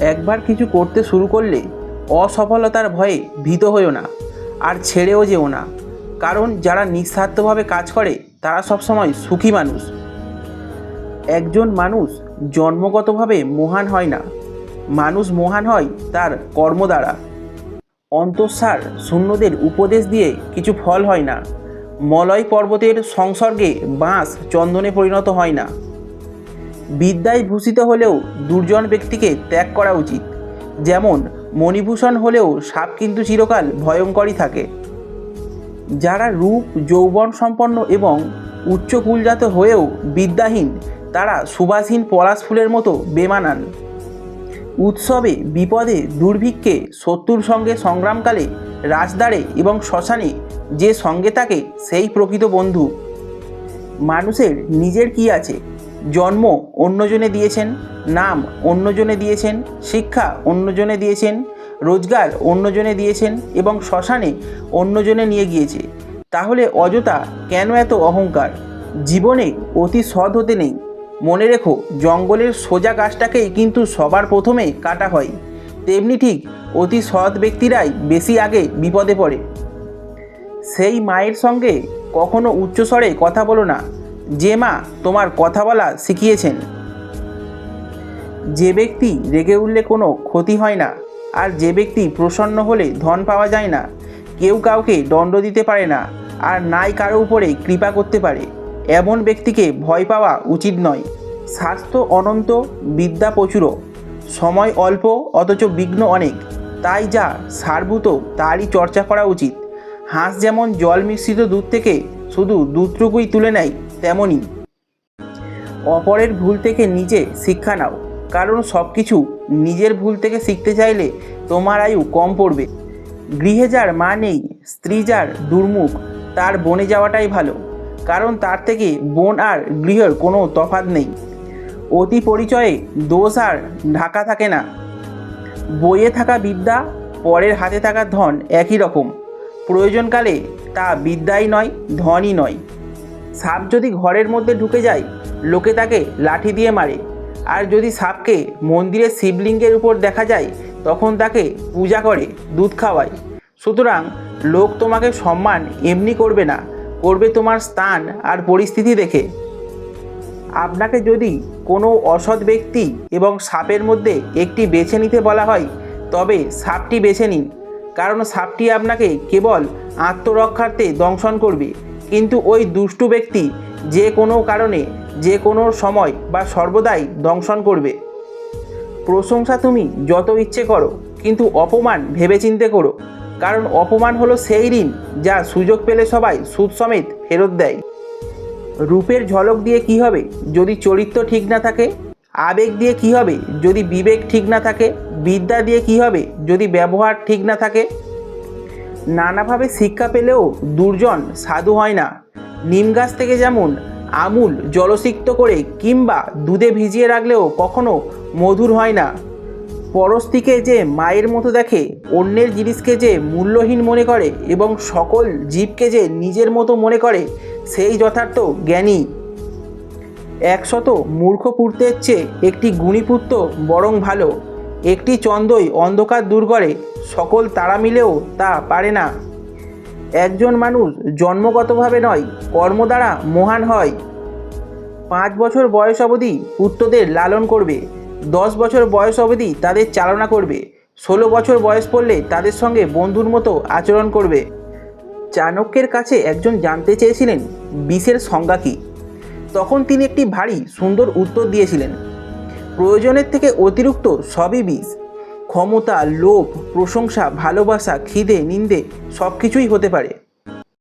একবার কিছু করতে শুরু করলে অসফলতার ভয়ে ভীত হয়েও না, আর ছেড়েও যেও না। কারণ যারা নিঃস্বার্থভাবে কাজ করে, তারা সবসময় সুখী মানুষ। একজন মানুষ জন্মগতভাবে মহান হয় না। মানুষ মহান হয় তার কর্ম দ্বারা। অন্তঃসার শূন্যদের উপদেশ দিয়ে কিছু ফল হয় না। মলয় পর্বতের সংসর্গে বাঁশ চন্দনে পরিণত হয় না। বিদ্যায় ভূষিত হলেও দুর্জন ব্যক্তিকে ত্যাগ করা উচিত। যেমন মণিভূষণ হলেও সাপ কিন্তু চিরকাল ভয়ঙ্করই থাকে। যারা রূপ, যৌবন সম্পন্ন এবং উচ্চ কুলজাত হয়েও বিদ্যাহীন, তারা সুবাসহীন পলাশ ফুলের মতো বেমানান। উৎসবে, বিপদে, দুর্ভিক্ষে শত্রুর সঙ্গে সংগ্রামকালে রাজদ্বারে এবং শ্মশানে যে সঙ্গে থাকে, সেই প্রকৃত বন্ধু। মানুষের নিজের কি আছে? জন্ম অন্যজনে দিয়েছেন, নাম অন্যজনে দিয়েছেন, শিক্ষা অন্যজনে দিয়েছেন, রোজগার অন্যজনে দিয়েছেন এবং শ্মশানে অন্যজনে নিয়ে গিয়েছে। তাহলে অযথা কেন এত অহংকার? জীবনে অতি সৎ হতে নেই। মনে রেখো, জঙ্গলের সোজা গাছটাকেই কিন্তু সবার প্রথমে কাটা হয়। তেমনি ঠিক অতি সৎ ব্যক্তিরাই বেশি আগে বিপদে পড়ে। সেই মায়ের সঙ্গে কখনো উচ্চস্বরে কথা বলো না। যে মা তোমার কথা বলা শিখিয়েছেন। যে ব্যক্তি রেগে উঠলে কোনো ক্ষতি হয় না, আর যে ব্যক্তি প্রসন্ন হলে ধন পাওয়া যায় না, কেউ কাউকে দণ্ড দিতে পারে না, আর নাই কারও উপরে কৃপা করতে পারে, এমন ব্যক্তিকে ভয় পাওয়া উচিত নয়। স্বাস্থ্য অনন্ত, বিদ্যা প্রচুর, সময় অল্প, অথচ বিঘ্ন অনেক, তাই যা সারভূত তারই চর্চা করা উচিত। হাঁস যেমন জল মিশ্রিত দুধ থেকে শুধু দুধটুকুই তুলে নেয় তেমনই। অপরের ভুল থেকে নিজে শিক্ষা নাও। কারণ সব কিছু নিজের ভুল থেকে শিখতে চাইলে তোমার আয়ু কম পড়বে। গৃহে যার মা নেই, স্ত্রী যার দুর্মুখ, তার বনে যাওয়াটাই ভালো। কারণ তার থেকে বন আর গৃহের কোনো তফাৎ নেই। অতি পরিচয়ে দোষ আর ঢাকা থাকে না। বইয়ে থাকা বিদ্যা, পরের হাতে থাকা ধন একই রকম। প্রয়োজনকালে তা বিদ্যাই নয়, ধনই নয়। সাপ যদি ঘরের মধ্যে ঢুকে যায়, লোকে তাকে লাঠি দিয়ে মারে। আর যদি সাপকে মন্দিরের শিবলিঙ্গের উপর দেখা যায়, তখন তাকে পূজা করে, দুধ খাওয়ায়। সুতরাং লোক তোমাকে সম্মান এমনি করবে না, করবে তোমার স্থান আর পরিস্থিতি দেখে। আপনাকে যদি কোনো অসৎ ব্যক্তি এবং সাপের মধ্যে একটি বেছে নিতে বলা হয়, তবে সাপটি বেছে নিন, কারণ সাপটি আপনাকে কেবল আত্মরক্ষার্থে দংশন করবে। কিন্তু ওই দুষ্টু ব্যক্তি যে কোনো কারণে, যে কোনো সময় বা সর্বদাই দংশন করবে। প্রশংসা তুমি যত ইচ্ছে করো, কিন্তু অপমান ভেবেচিন্তে করো। কারণ অপমান হলো সেই ঋণ যা সুযোগ পেলে সবাই সুদ সমেত ফেরত দেয়। রূপের ঝলক দিয়ে কি হবে যদি চরিত্র ঠিক না থাকে? আবেগ দিয়ে কি হবে যদি বিবেক ঠিক না থাকে? বিদ্যা দিয়ে কি হবে যদি ব্যবহার ঠিক না থাকে? নানাভাবে শিক্ষা পেলেও দুর্জন সাধু হয় না। নিম গাছ থেকে যেমন আমূল জলসিক্ত করে কিংবা দুধে ভিজিয়ে রাখলেও কখনো মধুর হয় না। পরস্তিকে যে মায়ের মতো দেখে, অন্যের জিনিসকে যে মূল্যহীন মনে করে এবং সকল জীবকে যে নিজের মতো মনে করে, সেই যথার্থ জ্ঞানী। একশত মূর্খ পুত্রের চেয়ে একটি গুণীপুত্র বরং ভালো। একটি চন্দ্রই অন্ধকার দূর করে, সকল তারা মিলেও তা পারে না। একজন মানুষ জন্মগতভাবে নয়, কর্ম দ্বারা মহান হয়। পাঁচ বছর বয়স অবধি পুত্রদের লালন করবে, দশ বছর বয়স অবধি তাদের চালনা করবে, ষোলো বছর বয়স পড়লে তাদের সঙ্গে বন্ধুর মতো আচরণ করবে। চাণক্যের কাছে একজন জানতে চেয়েছিলেন, বিষের সংজ্ঞা কী? তখন তিনি একটি ভারী সুন্দর উত্তর দিয়েছিলেন প্রয়োজনের থেকে অতিরিক্ত সবই বিষ ক্ষমতা, লোভ, প্রশংসা, ভালোবাসা, খিদে, নিন্দে সব কিছুই হতে পারে।